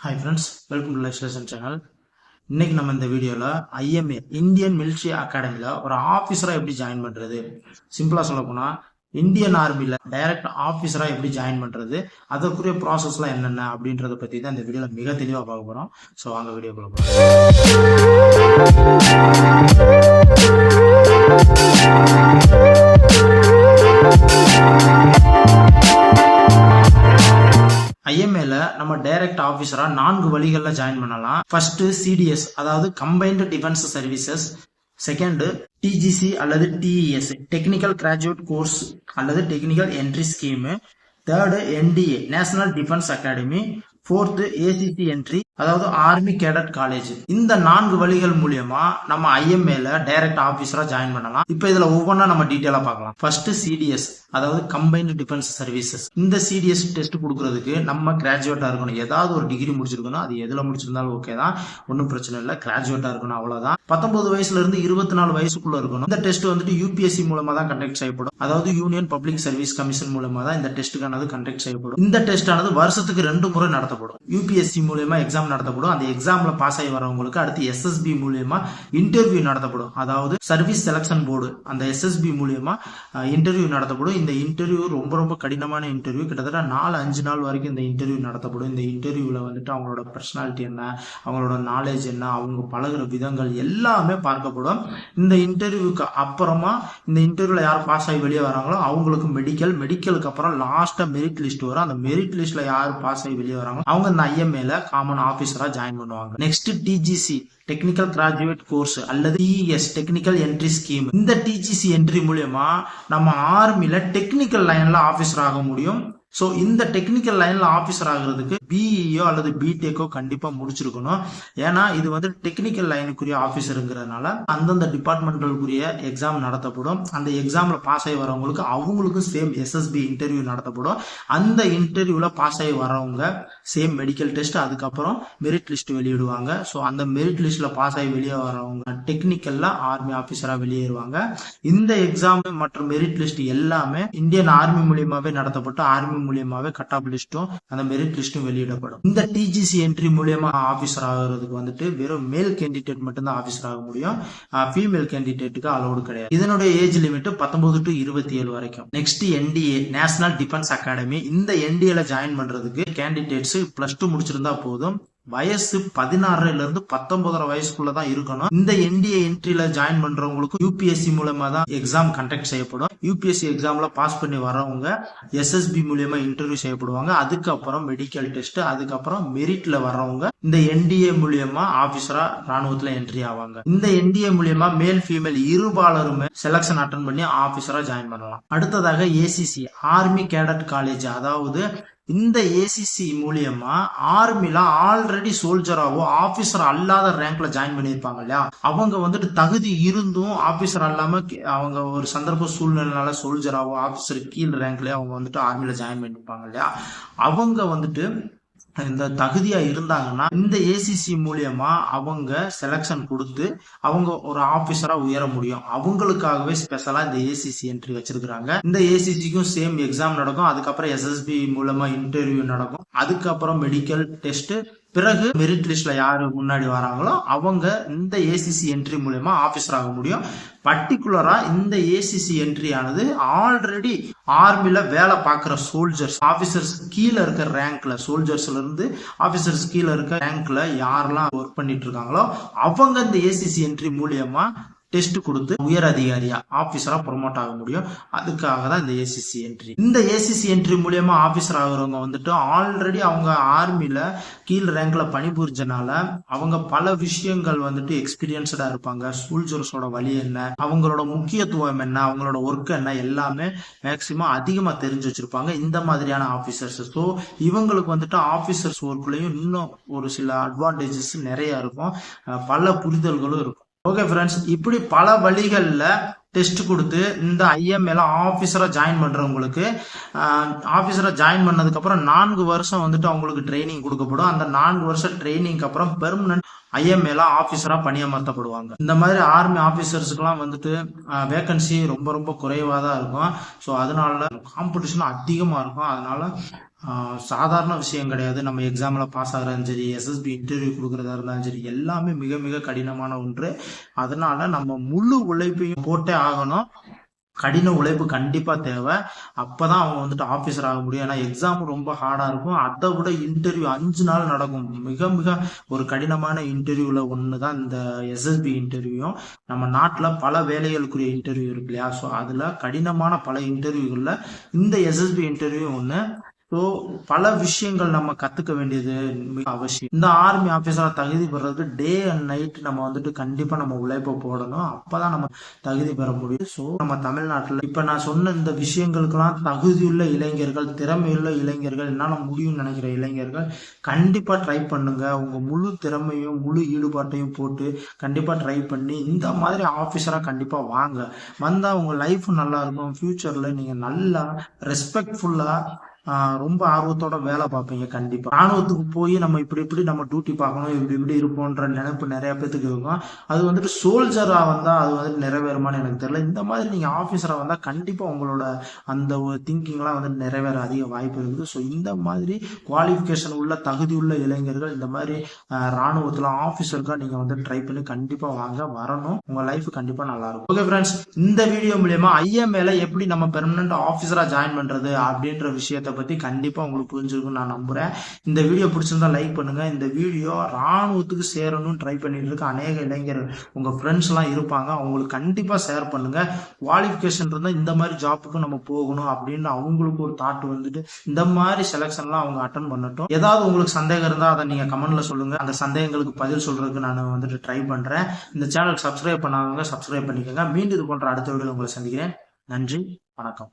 Hi friends welcome to legislation channel இன்னைக்கு நம்ம இந்த வீடியோவில் ஐஎம்ஏ இந்தியன் மிலிட்ரி அகாடமியில் ஒரு ஆஃபீஸராக எப்படி ஜாயின் பண்ணுறது சிம்பிளாக சொல்ல போனால் இந்தியன் ஆர்மியில் டைரக்ட் ஆஃபீஸராக எப்படி ஜாயின் பண்ணுறது அதற்குரிய ப்ராசஸ்லாம் என்னென்ன அப்படின்றத பற்றி தான் இந்த வீடியோவில் மிக தெளிவாக பார்க்க போகிறோம் ஸோ வாங்க வீடியோக்குள்ள போகலாம் ஆஃபீஸரா நான்கு வழிகளில் ஜாயின் பண்ணலாம். ஃபர்ஸ்ட் சிடிஎஸ் அதாவது combined defence services second DGC அல்லது டிஇஎஸ் டெக்னிக்கல் கிராஜுவேட் கோர்ஸ் அல்லது technical entry scheme third NDA national defence academy fourth ACC entry அதாவது ஆர்மி கேடட் காலேஜ் இந்த நான்கு வழிகள் மூலியமா நம்ம ஐஎம்ஏல டைரக்ட் ஆபீசரா ஜாயின் பண்ணலாம். இப்போ இதுல ஒவ்வொன்றா நம்ம டீட்டெயிலா பார்க்கலாம். ஃபர்ஸ்ட் சிடிஎஸ் அதாவது கம்பைன்டு டிஃபென்ஸ் சர்வீசஸ் இந்த சிடிஎஸ் டெஸ்ட் கொடுக்கறதுக்கு நம்ம கிராஜுவேட்டா இருக்கணும். ஏதாவது ஒரு டிகிரி முடிச்சிருக்கணும். அது எதுல முடிச்சிருந்தாலும் ஓகே தான். ஒன்றும் பிரச்சனை இல்லை. கிராஜுவேட்டா இருக்கணும் அவ்வளவுதான். பத்தொன்பது வயசுல இருந்து இருபத்தி நாலு வயசுக்குள்ள இருக்கணும். இந்த டெஸ்ட் வந்துட்டு யூபிஎஸ்சி மூலமா தான் கண்டக்ட் செய்யப்படும். அதாவது யூனியன் பப்ளிக் சர்வீஸ் கமிஷன் மூலமா தான் இந்த டெஸ்ட்டுக்கானது கண்டக்ட் செய்யப்படும். இந்த டெஸ்ட் ஆனது வருஷத்துக்கு ரெண்டு முறை நடத்தப்படும். யூபிஎஸ்சி மூலயமா எக்ஸாம் நடத்தப்படும். அந்த எக்ஸாம்ல பாஸ் ஆகி வரவங்களுக்கு அடுத்து எஸ்எஸ்பி மூலியமா இன்டர்வியூ நடத்தப்படும். அதாவது சர்வீஸ் செலக்ஷன் போர்டு அந்த எஸ்எஸ்பி மூலியமா இன்டர்வியூ நடத்தப்படும். இந்த இன்டர்வியூ ரொம்ப ரொம்ப கடினமான இன்டர்வியூ கிட்டத்தட்ட நாலு அஞ்சு நாள் வரைக்கும் இந்த இன்டர்வியூ நடத்தப்படும். இந்த இன்டர்வியூல வந்துட்டு அவங்களோட பர்சனாலிட்டி என்ன அவங்களோட நாலேஜ் என்ன அவங்க பழகுற விதங்கள் எல்லாமே பார்க்கப்படும். இந்த இன்டர்வியூக்கு அப்புறமா இந்த இன்டர்வியூல யார் பாஸ் ஆகி வெளியே வராங்களோ அவங்களுக்கு மெடிக்கல் மெடிக்கலுக்கு அப்புறம் லாஸ்ட்டாக மெரிட் லிஸ்ட் வரும். அந்த மெரிட் லிஸ்ட்ல யார் பாஸ் ஆகி வெளியே வராங்களோ அவங்க இந்த ஐஎம்ஏல காமன் ஆஃபீஸராக ஜாயின் பண்ணுவாங்க. Next TGC technical graduate course அல்லது இஎஸ் டெக்னிக்கல் என்ட்ரி ஸ்கீம் இந்த டிஜிசி என்ட்ரி மூலயமா நம்ம ஆர்மியில் டெக்னிக்கல் லைன்ல ஆஃபீஸர் ஆக முடியும். ஸோ இந்த டெக்னிக்கல் லைன்ல ஆஃபீஸர் ஆகுறதுக்கு பிஇஓ அல்லது பிடெக்கோ கண்டிப்பா முடிச்சிருக்கணும். ஏன்னா இது வந்து டெக்னிக்கல் லைனுக்குரிய ஆஃபீஸருங்கிறதுனால அந்தந்த டிபார்ட்மெண்டலுக்குரிய எக்ஸாம் நடத்தப்படும். அந்த எக்ஸாம்ல பாஸ் ஆகி வரவங்களுக்கு அவங்களுக்கும் சேம் எஸ்எஸ்பி இன்டர்வியூ நடத்தப்படும். அந்த இன்டர்வியூல பாஸ் ஆகி வரவங்க சேம் மெடிக்கல் டெஸ்ட் அதுக்கப்புறம் மெரிட் லிஸ்ட் வெளியிடுவாங்க. ஸோ அந்த மெரிட் லிஸ்ட்ல பாஸ் ஆகி வெளியே வரவங்க டெக்னிக்கல்ல ஆர்மி ஆஃபீஸரா வெளியேறுவாங்க. இந்த எக்ஸாம் மற்றும் மெரிட் லிஸ்ட் எல்லாமே இந்தியன் ஆர்மி மூலியமாவே நடத்தப்பட்டு ஆர்மி மூலியமாவே கட் ஆஃப் லிஸ்ட்டும் அந்த மெரிட் லிஸ்ட்டும் வெளியிடப்படும். இந்த டிஜிசி என்ட்ரி மூலியமா ஆஃபீஸர் ஆகிறதுக்கு வந்துட்டு வெறும் மேல் கேண்டிடேட் மட்டும்தான் ஆஃபீஸர் ஆக முடியும். ஃபீமேல் கேண்டிடேட்டுக்கு அலோடு கிடையாது. இதனுடைய ஏஜ் லிமிட் பத்தொன்பது டு இருபத்தி ஏழு வரைக்கும் next NDA National Defence Academy இந்த என்டிஏல ஜாயின் பண்றதுக்கு கேண்டிடேட்ஸ் பிளஸ் டூ முடிச்சிருந்தா போதும். வயசு பதினாறுல இருந்து பத்தொன்பதரை வயசுக்குள்ள தான் இருக்கணும். இந்த என்டிஏ என்ட்ரியில ஜாயின் பண்றவங்களுக்கு யூபிஎஸ்சி மூலமா தான் எக்ஸாம் கண்டக்ட் செய்யப்படும். யூபிஎஸ்சி எக்ஸாம்ல பாஸ் பண்ணி வரவங்க எஸ்எஸ்பி மூலியமா இன்டர்வியூ செய்யப்படுவாங்க. அதுக்கப்புறம் மெடிக்கல் டெஸ்ட் அதுக்கப்புறம் மெரிட்ல வர்றவங்க இந்த என்டிஏ மூலியமா ஆபீசரா ராணுவத்துல என்ட்ரி ஆவாங்க. இந்த என்டிஏ மூலியமா மேல் ஃபீமேல் இருபாலருமே செலக்ஷன் அட்டன் பண்ணி ஆபீசரா ஜாயின் பண்ணலாம். அடுத்ததாக ஏசிசி ஆர்மி கேடட் காலேஜ் அதாவது இந்த ஏசிசி மூலியமா ஆர்மில ஆல்ரெடி சோல்ஜராவோ ஆபீசர் அல்லாத ரேங்க்ல ஜாயின் பண்ணியிருப்பாங்க இல்லையா? அவங்க வந்துட்டு தகுதி இருந்தும் ஆபீசர் அல்லாம அவங்க ஒரு சந்தர்ப்ப சூழ்நிலைனால சோல்ஜராவோ ஆபீசர் கீழ் ரேங்க்லயே அவங்க வந்துட்டு ஆர்மில ஜாயின் பண்ணிருப்பாங்க இல்லையா? அவங்க வந்துட்டு இந்த தகுதியா இருந்தாங்கன்னா இந்த ஏசிசி மூலியமா அவங்க செலக்ஷன் கொடுத்து அவங்க ஒரு ஆபீசரா உயர முடியும். அவங்களுக்காகவே ஸ்பெஷலா இந்த ஏசிசி என்ட்ரி வச்சிருக்காங்க இந்த ஏசிசிக்கும் சேம் எக்ஸாம் நடக்கும். அதுக்கப்புறம் எஸ்எஸ்பி மூலமா இன்டர்வியூ நடக்கும். அதுக்கப்புறம் மெடிக்கல் டெஸ்ட் பிறகு மெரிட் லிஸ்ட்ல யாரு முன்னாடி வராங்களோ அவங்க இந்த ஏசிசி என்ட்ரி மூலயமா ஆபீசர் ஆக முடியும். பர்டிகுலரா இந்த ஏசிசி என்ட்ரி ஆனது ஆல்ரெடி ஆர்மில வேலை பார்க்குற சோல்ஜர்ஸ் ஆபீசர்ஸ் கீழே இருக்க ரேங்க்ல சோல்ஜர்ஸ்ல இருந்து ஆபீசர்ஸ் கீழே இருக்க ரேங்க்ல யாரெல்லாம் ஒர்க் பண்ணிட்டு இருக்காங்களோ அவங்க இந்த ஏசிசி என்ட்ரி மூலியமா டெஸ்ட் கொடுத்து உயர் அதிகாரியா ஆபீசரா ப்ரொமோட் ஆக முடியும். அதுக்காக தான் இந்த ஏசிசி என்ட்ரி இந்த ஏசிசி என்ட்ரி மூலியமா ஆபீசர் ஆகுறவங்க வந்துட்டு ஆல்ரெடி அவங்க ஆர்மியில கீழ் ரேங்க்ல பணிபுரிஞ்சனால அவங்க பல விஷயங்கள் வந்துட்டு எக்ஸ்பீரியன்ஸ்டா இருப்பாங்க. சோல்ஜர்ஸோட வழி என்ன? அவங்களோட முக்கியத்துவம் என்ன? அவங்களோட ஒர்க் என்ன? எல்லாமே மேக்சிமம் அதிகமா தெரிஞ்சு வச்சிருப்பாங்க இந்த மாதிரியான ஆபீசர்ஸ் ஸோ இவங்களுக்கு வந்துட்டு ஆபீசர்ஸ் ஒர்க்லயும் இன்னும் ஒரு சில அட்வான்டேஜஸ் நிறைய இருக்கும். பல புரிதல்களும் இருக்கும். ஓகே ஃப்ரெண்ட்ஸ் இப்படி பல வழிகளில் டெஸ்ட் கொடுத்து இந்த ஐஎம்ஏல ஆஃபீஸராக ஜாயின் பண்ணுறவங்களுக்கு ஆஃபீஸராக ஜாயின் பண்ணதுக்கப்புறம் நான்கு வருஷம் வந்துட்டு அவங்களுக்கு ட்ரைனிங் கொடுக்கப்படும். அந்த நான்கு வருஷம் ட்ரைனிங்க்கு அப்புறம் பெர்மனன்ட் ஐஎம்ஏல ஆஃபீஸராக பணியமர்த்தப்படுவாங்க. இந்த மாதிரி ஆர்மி ஆஃபீஸர்ஸுக்கெல்லாம் வந்துட்டு வேகன்சி ரொம்ப ரொம்ப குறைவாக தான் இருக்கும். ஸோ அதனால காம்படிஷன் அதிகமாக இருக்கும். அதனால சாதாரண விஷயம் கிடையாது. நம்ம எக்ஸாமில் பாஸ் ஆகிறாலும் சரி எஸ்எஸ்பி இன்டர்வியூ கொடுக்குறதா இருந்தாலும் சரி எல்லாமே மிக மிக கடினமான ஒன்று. அதனால நம்ம முழு உழைப்பையும் போட்டே ஆகணும். கடின உழைப்பு கண்டிப்பாக தேவை. அப்போ தான் அவங்க வந்துட்டு ஆஃபீஸர் ஆக முடியும். ஏன்னா எக்ஸாம் ரொம்ப ஹார்டாக இருக்கும். அதை விட இன்டர்வியூ அஞ்சு நாள் நடக்கும். மிக மிக ஒரு கடினமான இன்டர்வியூவில் ஒன்று தான் இந்த எஸ்எஸ்பி இன்டர்வியூ நம்ம நாட்டில் பல வேலைகளுக்குரிய இன்டர்வியூ இருக்கு இல்லையா? ஸோ அதில் கடினமான பல இன்டர்வியூகளில் இந்த எஸ்எஸ்பி இன்டர்வியூ ஒன்று ஸோ பல விஷயங்கள் நம்ம கத்துக்க வேண்டியது மிக அவசியம். இந்த ஆர்மி ஆஃபீஸரா தகுதி பெறதுக்கு டே அண்ட் நைட் நம்ம வந்துட்டு கண்டிப்பா நம்ம உழைப்ப போடணும். அப்பதான் நம்ம தகுதி பெற முடியும். ஸோ நம்ம தமிழ்நாட்டில் இப்ப நான் சொன்ன இந்த விஷயங்களுக்கெல்லாம் தகுதியுள்ள இளைஞர்கள் திறமையுள்ள இளைஞர்கள் என்னால முடியும்னு நினைக்கிற இளைஞர்கள் கண்டிப்பா ட்ரை பண்ணுங்க. உங்க முழு திறமையும் முழு ஈடுபாட்டையும் போட்டு கண்டிப்பா ட்ரை பண்ணி இந்த மாதிரி ஆஃபீஸரா கண்டிப்பா வாங்க. வந்தா உங்க லைஃப் நல்லா இருக்கும். ஃபியூச்சர்ல நீங்க நல்லா ரெஸ்பெக்ட்ஃபுல்லா ரொம்ப ஆர்வத்தோட வேலை பார்ப்பீங்க கண்டிப்பா. ராணுவத்துக்கு போய் நம்ம இப்படி இப்படி நம்ம டியூட்டி பார்க்கணும் இப்படி இப்படி இருப்போன்ற நினைப்பு நிறைய பேத்துக்கு இருக்கும். அது வந்துட்டு சோல்ஜரா வந்தா அது வந்துட்டு நிறைவேறுமான்னு எனக்கு தெரியல. இந்த மாதிரி நீங்க ஆபீசரா வந்தா கண்டிப்பா உங்களோட அந்த ஒரு திங்கிங்லாம் வந்து நிறைவேற அதிக வாய்ப்பு இருக்குது. ஸோ இந்த மாதிரி குவாலிஃபிகேஷன் உள்ள தகுதி உள்ள இளைஞர்கள் இந்த மாதிரி ராணுவத்துல ஆபீசருக்கா நீங்க வந்து ட்ரை பண்ணி கண்டிப்பா வாங்க வரணும். உங்க லைஃப் கண்டிப்பா நல்லா இருக்கும். ஓகே ஃப்ரெண்ட்ஸ் இந்த வீடியோ மூலியமா ஐஎம்ஏல எப்படி நம்ம பெர்மனன்ட் ஆபீசரா ஜாயின் பண்றது அப்படின்ற விஷயத்த பற்றி கண்டிப்பாக உங்களுக்கு புரிஞ்சிருக்குன்னு நான் நம்புறேன். இந்த வீடியோ பிடிச்சிருந்தா லைக் பண்ணுங்க. இந்த வீடியோ ராணுவத்துக்கு சேரணும்னு ட்ரை பண்ணிட்டு இருக்க அநேக இளைஞர்கள் உங்கள் ஃப்ரெண்ட்ஸ் எல்லாம் இருப்பாங்க. அவங்களுக்கு கண்டிப்பாக ஷேர் பண்ணுங்க. குவாலிஃபிகேஷன் இருந்தால் இந்த மாதிரி ஜாப்புக்கு நம்ம போகணும் அப்படின்னு அவங்களுக்கு ஒரு தாட் வந்துட்டு இந்த மாதிரி செலெக்ஷன்லாம் அவங்க அட்டன் பண்ணட்டும். ஏதாவது உங்களுக்கு சந்தேகம் இருந்தால் அதை நீங்கள் கமெண்ட்டில் சொல்லுங்கள் அந்த சந்தேகங்களுக்கு பதில் சொல்கிறதுக்கு நான் வந்துட்டு ட்ரை பண்ணுறேன் இந்த சேனலுக்கு சப்ஸ்கிரைப் பண்ணாதவங்க சப்ஸ்கிரைப் பண்ணிக்கோங்க. மீண்டும் இது போன்ற அடுத்த வீடியோ உங்களை சந்திக்கிறேன். நன்றி. வணக்கம்.